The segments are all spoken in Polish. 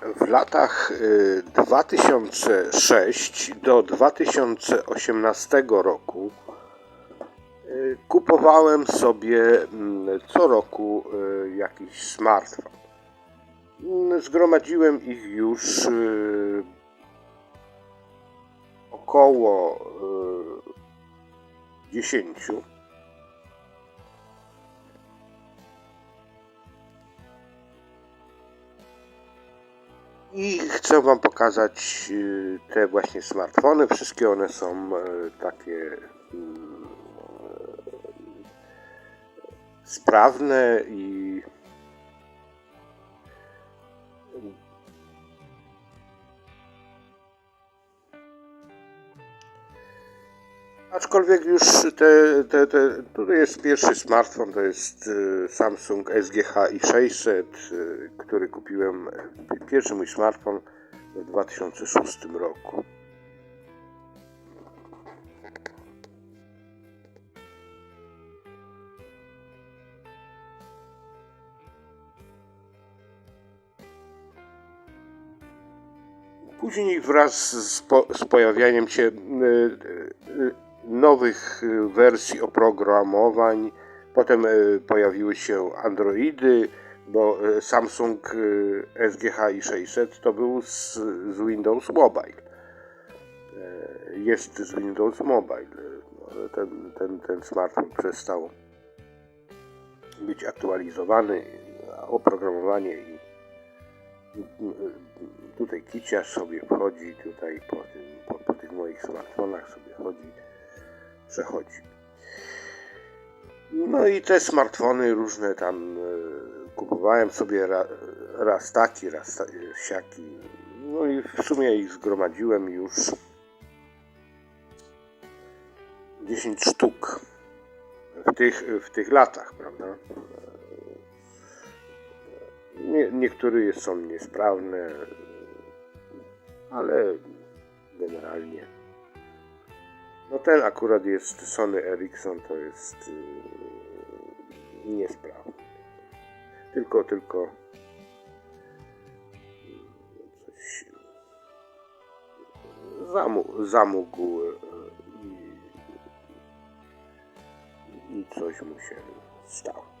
W latach y, 2006 do 2018 roku y, kupowałem sobie mm, co roku y, jakiś smartfon. Mm, Zgromadziłem ich już y, około y, 10. I chcę Wam pokazać y, te właśnie smartfony. Wszystkie one są y, takie mm, sprawne i Aczkolwiek już te, te, te, tutaj jest pierwszy smartfon, to jest y, Samsung SGH i600, y, który kupiłem, y, pierwszy mój smartfon w 2006 roku. Później wraz z, po, z pojawianiem się y, y, nowych y, wersji oprogramowań, potem y, pojawiły się Androidy, bo y, Samsung SGH i600 to był z, z Windows Mobile. Jest z Windows Mobile. ale Ten, ten, ten smartfon przestał być aktualizowany, oprogramowanie i tutaj kiciarz sobie wchodzi, tutaj po, tym, po, po tych moich smartfonach sobie chodzi, przechodzi. No i te smartfony różne tam e, kupowałem sobie ra, raz taki, raz ta- siaki. No i w sumie ich zgromadziłem już 10 sztuk w tych, w tych latach, prawda? Nie, niektóre są niesprawne, ale generalnie. No ten akurat jest Sony Ericsson, to jest yy, niesprawny. Tylko, tylko coś zamógł yy, i, i coś mu się stało.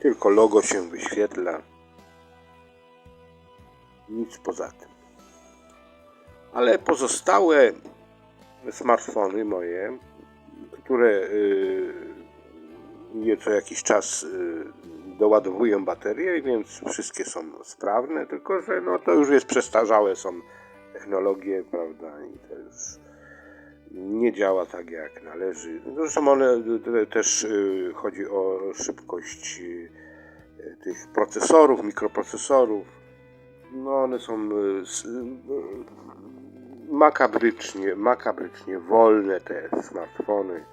Tylko logo się wyświetla. Nic poza tym. Ale pozostałe smartfony moje, które y, nieco jakiś czas y, doładowują baterię, więc wszystkie są sprawne, tylko że no, to już jest przestarzałe są technologie, prawda, i to już nie działa tak jak należy. Zresztą one te- też y, chodzi o szybkość y, tych procesorów, mikroprocesorów. No one są y, y, makabrycznie, makabrycznie wolne te smartfony.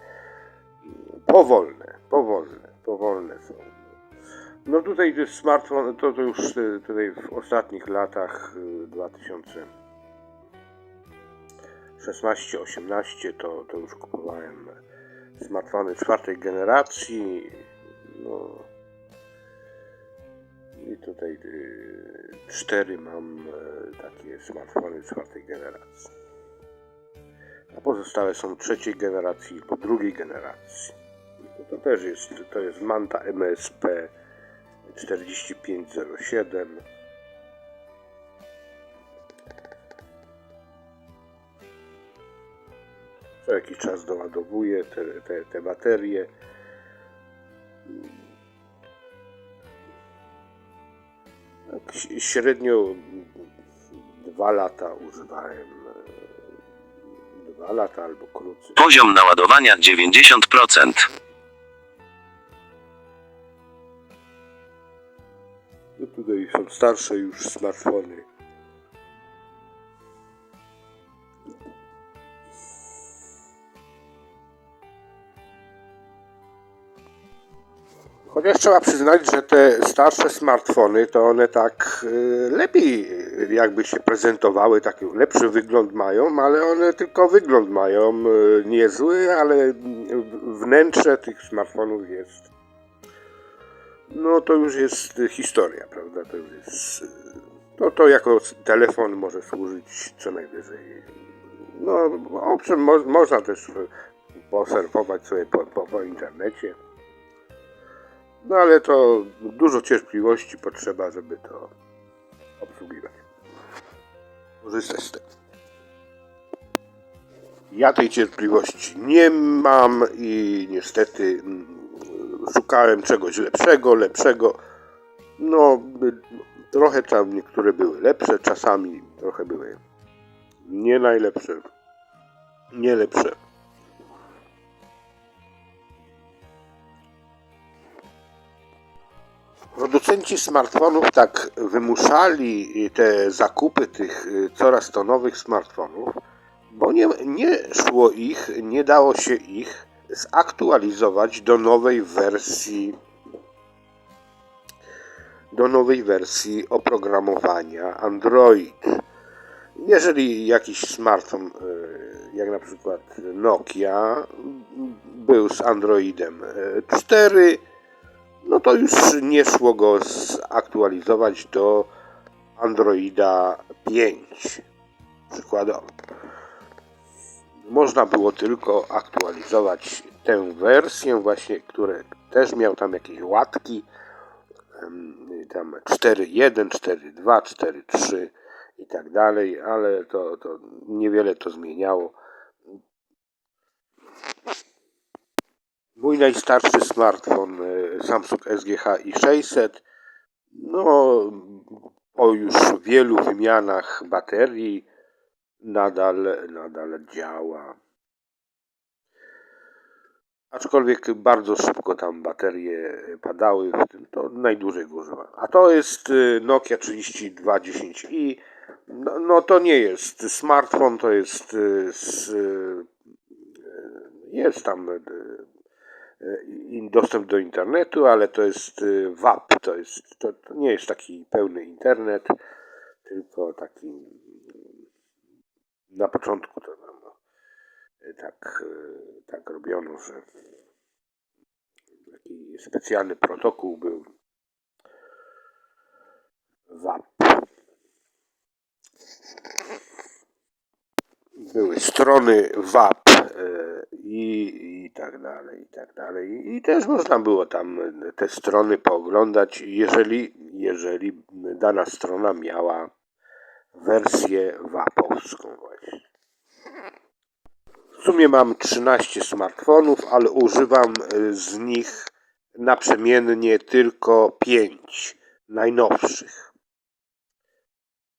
Powolne, powolne, powolne są. No tutaj smartfon, to, to już y, tutaj w ostatnich latach y, 2000 16-18 to, to już kupowałem smartfony czwartej generacji. No. I tutaj y, cztery mam y, takie smartfony czwartej generacji. A pozostałe są trzeciej generacji lub drugiej generacji. To, to też jest, to jest Manta MSP 4507. co jakiś czas doładowuję te, te, te baterie. Średnio dwa lata używałem. Dwa lata albo krócej. Poziom naładowania 90%. No tutaj są starsze już smartfony. Chociaż trzeba przyznać, że te starsze smartfony, to one tak y, lepiej jakby się prezentowały, taki lepszy wygląd mają, ale one tylko wygląd mają y, niezły, ale wnętrze tych smartfonów jest, no to już jest historia, prawda, to już jest, y, to, to jako telefon może służyć co najwyżej. No, owszem, mo, można też posurfować sobie po, po, po internecie. No ale to dużo cierpliwości potrzeba, żeby to obsługiwać. Korzystać z tego. Ja tej cierpliwości nie mam i niestety mm, szukałem czegoś lepszego, lepszego. No, trochę tam niektóre były lepsze, czasami trochę były nie najlepsze, nie lepsze. Producenci smartfonów tak wymuszali te zakupy tych y, coraz to nowych smartfonów, bo nie, nie szło ich, nie dało się ich zaktualizować do nowej wersji do nowej wersji oprogramowania Android. Jeżeli jakiś smartfon, y, jak na przykład Nokia, był z Androidem y, 4, no to już nie szło go zaktualizować do Androida 5 przykładowo. Można było tylko aktualizować tę wersję właśnie, które też miał tam jakieś łatki tam 4.1, 4.2, 4.3 i tak dalej, ale to, to niewiele to zmieniało. Mój najstarszy smartfon e, Samsung SGH i600 no po już wielu wymianach baterii nadal, nadal działa. Aczkolwiek bardzo szybko tam baterie padały, to najdłużej go używam. A to jest y, Nokia 3210i. No, no to nie jest smartfon, to jest y, z, jest tam dostęp do internetu, ale to jest y, WAP, to, jest, to, nie jest taki pełny internet, tylko taki na początku to no, tak, y, tak robiono, że taki specjalny protokół był WAP. Były strony WAP i, i tak dalej, i tak dalej. I też można było tam te strony pooglądać, jeżeli, jeżeli dana strona miała wersję WAP-owską właśnie. W sumie mam 13 smartfonów, ale używam e, z nich naprzemiennie tylko 5 najnowszych.